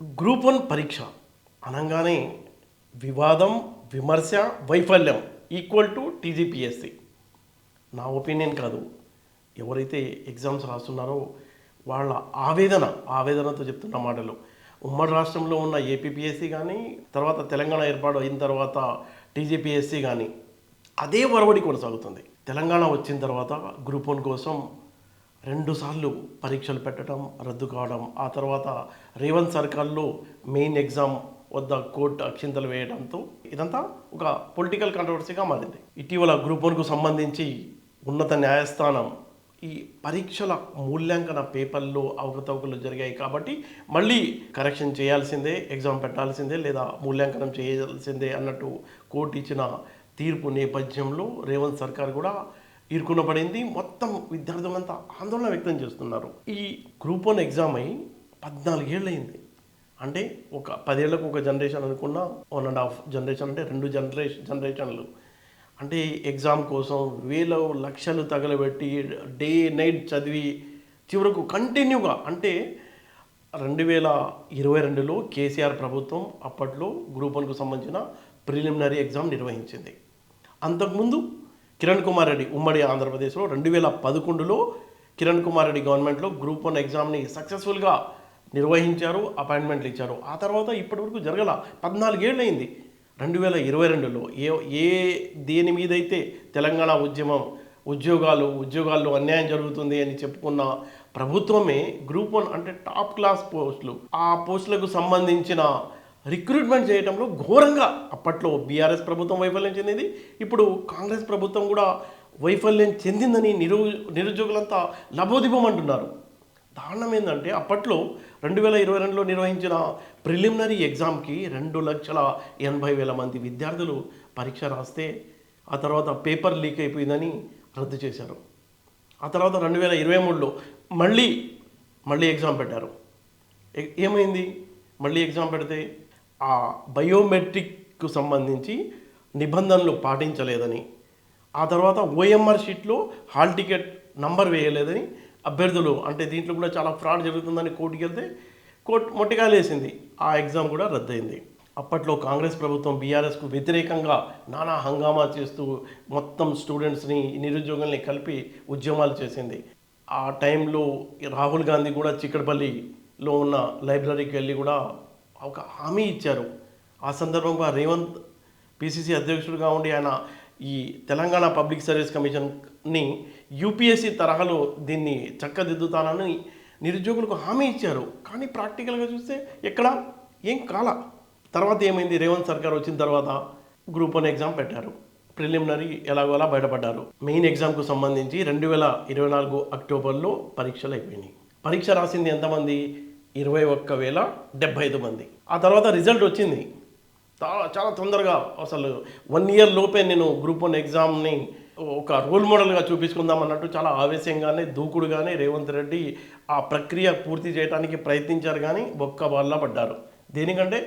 Group one పరీక్ష అనగానే వివాదం విమర్శ వైఫల్యం ఈక్వల్ టు టీజీపీఎస్సి నా ఒపీనియన్ కాదు. ఎవరైతే ఎగ్జామ్స్ రాస్తున్నారో వాళ్ళ ఆవేదన ఆవేదనతో చెప్తున్న మాటలు. ఉమ్మడి రాష్ట్రంలో ఉన్న ఏపీపీఎస్సీ కానీ తర్వాత తెలంగాణ ఏర్పాటు అయిన తర్వాత టీజీపీఎస్సి కానీ అదే వరవడి కొనసాగుతుంది. తెలంగాణ వచ్చిన తర్వాత గ్రూప్ వన్ కోసం రెండుసార్లు పరీక్షలు పెట్టడం రద్దు కావడం ఆ తర్వాత రేవంత్ సర్కార్లో మెయిన్ ఎగ్జామ్ వద్ద కోర్టు అక్షింతలు వేయడంతో ఇదంతా ఒక పొలిటికల్ కాంట్రవర్సీగా మారింది. ఇటీవల గ్రూప్ వన్కు సంబంధించి ఉన్నత న్యాయస్థానం ఈ పరీక్షల మూల్యాంకన పేపర్లో అవకతవకలు జరిగాయి కాబట్టి మళ్ళీ కరెక్షన్ చేయాల్సిందే ఎగ్జామ్ పెట్టాల్సిందే లేదా మూల్యాంకనం చేయాల్సిందే అన్నట్టు కోర్టు ఇచ్చిన తీర్పు నేపథ్యంలో రేవంత్ సర్కార్ కూడా ఇరుకున పడింది. మొత్తం విద్యార్థులంతా ఆందోళన వ్యక్తం చేస్తున్నారు. ఈ గ్రూప్ వన్ ఎగ్జామ్ అయి పద్నాలుగేళ్ళు అయింది అంటే ఒక పదేళ్ళకు ఒక జనరేషన్ అనుకున్నా వన్ అండ్ హాఫ్ జనరేషన్ అంటే రెండు జనరేషన్ జనరేషన్లు. అంటే ఎగ్జామ్ కోసం వేల లక్షలు తగలబెట్టి డే నైట్ చదివి చివరకు కంటిన్యూగా అంటే రెండు వేల ఇరవై రెండులో కేసీఆర్ ప్రభుత్వం అప్పట్లో గ్రూప్ వన్కు సంబంధించిన ప్రిలిమినరీ ఎగ్జామ్ నిర్వహించింది. అంతకుముందు కిరణ్ కుమార్ రెడ్డి ఉమ్మడి ఆంధ్రప్రదేశ్లో రెండు వేల పదకొండులో కిరణ్ కుమార్ రెడ్డి గవర్నమెంట్లో గ్రూప్ వన్ ఎగ్జామ్ని సక్సెస్ఫుల్గా నిర్వహించారు అపాయింట్మెంట్లు ఇచ్చారు. ఆ తర్వాత ఇప్పటివరకు జరగల పద్నాలుగేళ్ళు అయింది రెండు వేల ఇరవై రెండులో ఏ ఏ దేని మీదైతే తెలంగాణ ఉద్యమం ఉద్యోగాలు ఉద్యోగాల్లో అన్యాయం జరుగుతుంది అని చెప్పుకున్న ప్రభుత్వమే గ్రూప్ వన్ అంటే టాప్ క్లాస్ పోస్టులు. ఆ పోస్టులకు సంబంధించిన రిక్రూట్మెంట్ చేయడంలో ఘోరంగా. అప్పట్లో బీఆర్ఎస్ ప్రభుత్వం వైఫల్యం చెందింది. ఇప్పుడు కాంగ్రెస్ ప్రభుత్వం కూడా వైఫల్యం చెందిందని నిరు నిరుద్యోగులంతా లబోదిబం అంటున్నారు దారుణం ఏంటంటే అప్పట్లో రెండు వేల ఇరవై రెండులో నిర్వహించిన ప్రిలిమినరీ ఎగ్జామ్కి రెండు లక్షల ఎనభై వేల మంది విద్యార్థులు పరీక్ష రాస్తే ఆ తర్వాత పేపర్ లీక్ అయిపోయిందని రద్దు చేశారు. ఆ తర్వాత రెండు వేల ఇరవై మూడులో మళ్ళీ మళ్ళీ ఎగ్జామ్ పెట్టారు. ఏమైంది? మళ్ళీ ఎగ్జామ్ పెడితే ఆ బయోమెట్రిక్కు సంబంధించి నిబంధనలు పాటించలేదని ఆ తర్వాత ఓఎంఆర్ షీట్లో హాల్ టికెట్ నంబర్ వేయలేదని అభ్యర్థులు అంటే దీంట్లో కూడా చాలా ఫ్రాడ్ జరుగుతుందని కోర్టుకి వెళ్తే కోర్టు మొట్టికాయలేసింది ఆ ఎగ్జామ్ కూడా రద్దయింది. అప్పట్లో కాంగ్రెస్ ప్రభుత్వం బీఆర్ఎస్కు వ్యతిరేకంగా నానా హంగామా చేస్తూ మొత్తం స్టూడెంట్స్ని నిరుద్యోగుల్ని కలిపి ఉద్యమాలు చేసింది. ఆ టైంలో రాహుల్ గాంధీ కూడా చిక్కడపల్లిలో ఉన్న లైబ్రరీకి వెళ్ళి కూడా ఒక హామీ ఇచ్చారు. ఆ సందర్భంగా రేవంత్ పిసిసి అధ్యక్షుడిగా ఉండి ఆయన ఈ తెలంగాణ పబ్లిక్ సర్వీస్ కమిషన్ని యూపీఎస్సీ తరహాలో దీన్ని చక్కదిద్దుతానని నిరుద్యోగులకు హామీ ఇచ్చారు. కానీ ప్రాక్టికల్గా చూస్తే ఎక్కడ? ఏం కాల? తర్వాత ఏమైంది? రేవంత్ సర్కార్ వచ్చిన తర్వాత గ్రూప్ వన్ ఎగ్జామ్ పెట్టారు. ప్రిలిమినరీ ఎలాగో అలా బయటపడ్డారు. మెయిన్ ఎగ్జామ్కు సంబంధించి రెండు వేల ఇరవై నాలుగు అక్టోబర్లో పరీక్షలు అయిపోయినాయి. పరీక్ష రాసింది ఎంతమంది? ఇరవై ఒక్క వేల డెబ్బై ఐదు మంది. ఆ తర్వాత రిజల్ట్ వచ్చింది. చాలా చాలా తొందరగా అసలు వన్ ఇయర్ లోపే నేను గ్రూప్ వన్ ఎగ్జామ్ని ఒక రోల్ మోడల్గా చూపించుకుందాం అన్నట్టు చాలా ఆవేశంగానే దూకుడుగానే రేవంత్ రెడ్డి ఆ ప్రక్రియ పూర్తి చేయడానికి ప్రయత్నించారు కానీ ఒక్క వాళ్ళ పడ్డారు. దేనికంటే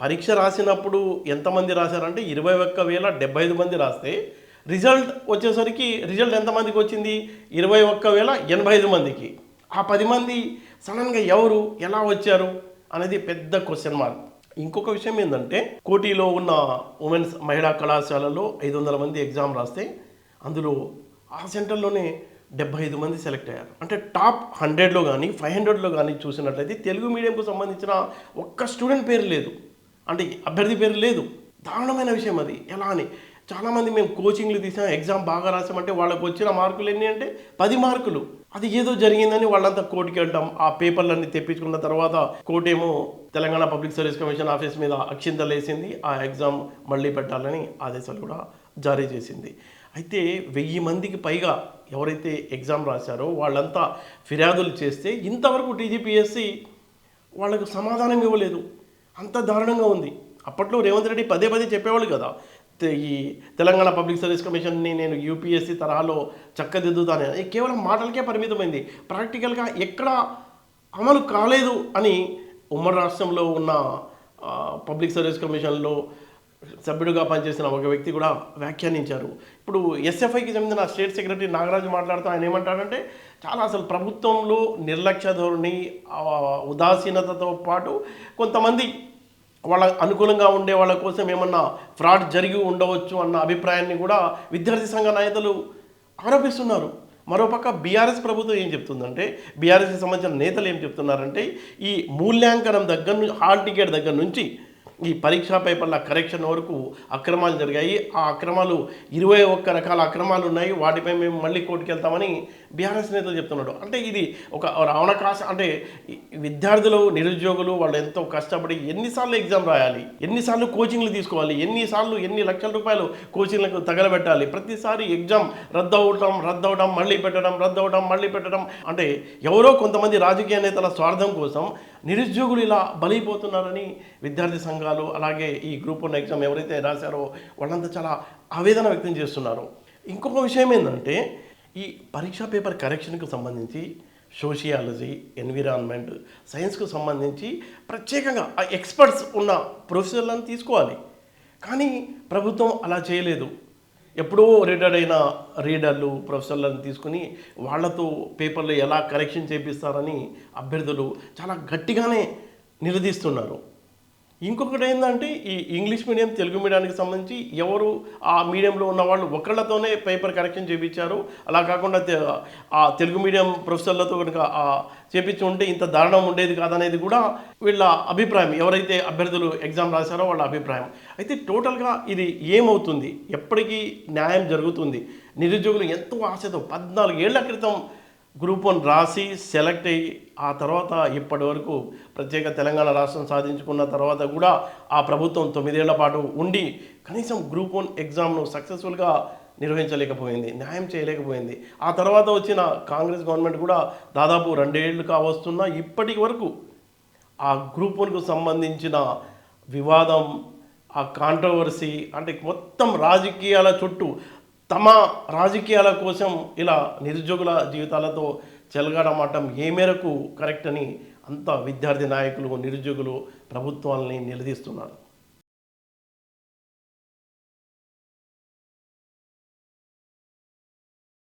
పరీక్ష రాసినప్పుడు ఎంతమంది రాశారంటే ఇరవై ఒక్క వేల డెబ్బై ఐదు మంది రాస్తే రిజల్ట్ వచ్చేసరికి రిజల్ట్ ఎంతమందికి వచ్చింది? ఇరవై ఒక్క వేల ఎనభై ఐదు మందికి. ఆ పది మంది సడన్గా ఎవరు ఎలా వచ్చారు అనేది పెద్ద క్వశ్చన్ మార్క్ ఇంకొక విషయం ఏంటంటే కోటిలో ఉన్న ఉమెన్స్ మహిళా కళాశాలలో ఐదు వందల మంది ఎగ్జామ్ రాస్తే అందులో ఆ సెంటర్లోనే డెబ్బై ఐదు మంది సెలెక్ట్ అయ్యారు. అంటే టాప్ హండ్రెడ్లో కానీ ఫైవ్ హండ్రెడ్లో కానీ చూసినట్లయితే తెలుగు మీడియంకు సంబంధించిన ఒక్క స్టూడెంట్ పేరు లేదు. అంటే అభ్యర్థి పేరు లేదు. దారుణమైన విషయం అది. ఎలా అని? చాలామంది మేము కోచింగ్లు తీసాం ఎగ్జామ్ బాగా రాసామంటే వాళ్ళకు వచ్చిన మార్కులు ఎన్ని అంటే పది మార్కులు. అది ఏదో జరిగిందని వాళ్ళంతా కోర్టుకి వెళ్ళడం ఆ పేపర్లన్నీ తెప్పించుకున్న తర్వాత కోర్టు ఏమో Telangana public service commission office మీద అక్షింతలు వేసింది ఆ ఎగ్జామ్ మళ్ళీ పెట్టాలని ఆదేశాలు కూడా జారీ చేసింది. అయితే వెయ్యి మందికి పైగా ఎవరైతే ఎగ్జామ్ రాశారో వాళ్ళంతా ఫిర్యాదులు చేస్తే ఇంతవరకు టీజీపీఎస్సి వాళ్ళకు సమాధానం ఇవ్వలేదు. అంత దారుణంగా ఉంది. అప్పట్లో రేవంత్ రెడ్డి పదే పదే చెప్పేవాళ్ళు కదా ఈ తెలంగాణ పబ్లిక్ సర్వీస్ కమిషన్ని నేను యూపీఎస్సీ తరహాలో చక్కదిద్దుతాను. కేవలం మాటలకే పరిమితమైంది. ప్రాక్టికల్గా ఎక్కడ అమలు కాలేదు అని ఉమ్మడి రాష్ట్రంలో ఉన్న పబ్లిక్ సర్వీస్ కమిషన్లో సభ్యుడిగా పనిచేసిన ఒక వ్యక్తి కూడా వ్యాఖ్యానించారు. ఇప్పుడు ఎస్ఎఫ్ఐకి చెందిన స్టేట్ సెక్రటరీ నాగరాజు మాట్లాడుతూ ఆయన ఏమంటాడంటే చాలా అసలు ప్రభుత్వంలో నిర్లక్ష్య ధోరణి ఉదాసీనతతో పాటు కొంతమంది వాళ్ళ అనుకూలంగా ఉండే వాళ్ళ కోసం ఏమన్నా ఫ్రాడ్ జరిగి ఉండవచ్చు అన్న అభిప్రాయాన్ని కూడా విద్యార్థి సంఘ నేతలు ఆరోపిస్తున్నారు. మరోపక్క బీఆర్ఎస్ ప్రభుత్వం ఏం చెప్తుందంటే బీఆర్ఎస్కి సంబంధించిన నేతలు ఏం చెప్తున్నారంటే ఈ మూల్యాంకనం దగ్గర నుంచి హాల్ టికెట్ దగ్గర నుంచి ఈ పరీక్షా పేపర్ల కరెక్షన్ వరకు అక్రమాలు జరిగాయి. ఆ అక్రమాలు ఇరవై ఒక్క రకాల అక్రమాలు ఉన్నాయి. వాటిపై మేము మళ్ళీ కోర్టుకు వెళ్తామని బీఆర్ఎస్ నేతలు చెప్తున్నాడు అంటే ఇది ఒక రావణకాశ అంటే విద్యార్థులు నిరుద్యోగులు వాళ్ళు ఎంతో కష్టపడి ఎన్నిసార్లు ఎగ్జామ్ రాయాలి ఎన్నిసార్లు కోచింగ్లు తీసుకోవాలి ఎన్నిసార్లు ఎన్ని లక్షల రూపాయలు కోచింగ్లకు తగలబెట్టాలి ప్రతిసారి ఎగ్జామ్ రద్దు అవటం రద్దు అవడం మళ్ళీ పెట్టడం రద్దు అవడం మళ్ళీ పెట్టడం. అంటే ఎవరో కొంతమంది రాజకీయ నేతల స్వార్థం కోసం నిరుద్యోగులు ఇలా బలైపోతున్నారని విద్యార్థి సంఘాలు అలాగే ఈ గ్రూప్ వన్ ఎగ్జామ్ ఎవరైతే రాశారో వాళ్ళంతా చాలా ఆవేదన వ్యక్తం చేస్తున్నారు. ఇంకొక విషయం ఏంటంటే ఈ పరీక్షా పేపర్ కరెక్షన్కు సంబంధించి సోషియాలజీ ఎన్విరాన్మెంట్ సైన్స్కు సంబంధించి ప్రత్యేకంగా ఆ ఎక్స్పర్ట్స్ ఉన్న ప్రొఫెసర్లను తీసుకోవాలి. కానీ ప్రభుత్వం అలా చేయలేదు. ఎప్పుడో రిటైర్డ్ అయిన రీడర్లు ప్రొఫెసర్లను తీసుకుని వాళ్ళతో పేపర్లు ఎలా కరెక్షన్ చేపిస్తారని అభ్యర్థులు చాలా గట్టిగానే నిలదీస్తున్నారు. ఇంకొకటి ఏంటంటే ఈ ఇంగ్లీష్ మీడియం తెలుగు మీడియానికి సంబంధించి ఎవరు ఆ మీడియంలో ఉన్న వాళ్ళు ఒకళ్ళతోనే పేపర్ కరెక్షన్ చేయించారు అలా కాకుండా ఆ తెలుగు మీడియం ప్రొఫెసర్లతో కనుక చేపించి ఉంటే ఇంత దారుణం ఉండేది కాదనేది కూడా వీళ్ళ అభిప్రాయం. ఎవరైతే అభ్యర్థులు ఎగ్జామ్ రాశారో వాళ్ళ అభిప్రాయం. అయితే టోటల్గా ఇది ఏమవుతుంది? ఎప్పటికీ న్యాయం జరుగుతుంది. నిరుద్యోగులు ఎంతో ఆశతో పద్నాలుగు ఏళ్ళ క్రితం గ్రూప్ వన్ రాసి సెలెక్ట్ అయ్యి ఆ తర్వాత ఇప్పటి వరకు ప్రత్యేక తెలంగాణ రాష్ట్రం సాధించుకున్న తర్వాత కూడా ఆ ప్రభుత్వం తొమ్మిదేళ్ళ పాటు ఉండి కనీసం గ్రూప్ వన్ ఎగ్జామ్ను సక్సెస్ఫుల్గా నిర్వహించలేకపోయింది న్యాయం చేయలేకపోయింది. ఆ తర్వాత వచ్చిన కాంగ్రెస్ గవర్నమెంట్ కూడా దాదాపు రెండేళ్ళు కావస్తున్నా ఇప్పటి వరకు ఆ గ్రూప్ వన్కు సంబంధించిన వివాదం ఆ కాంట్రవర్సీ అంటే మొత్తం రాజకీయాల చుట్టూ తమ రాజకీయాల కోసం ఇలా నిరుద్యోగుల జీవితాలతో చెలగాడమాటం ఏ మేరకు కరెక్ట్ అని అంత విద్యార్థి నాయకులు నిరుద్యోగులు ప్రభుత్వాలని నిలదీస్తున్నారు.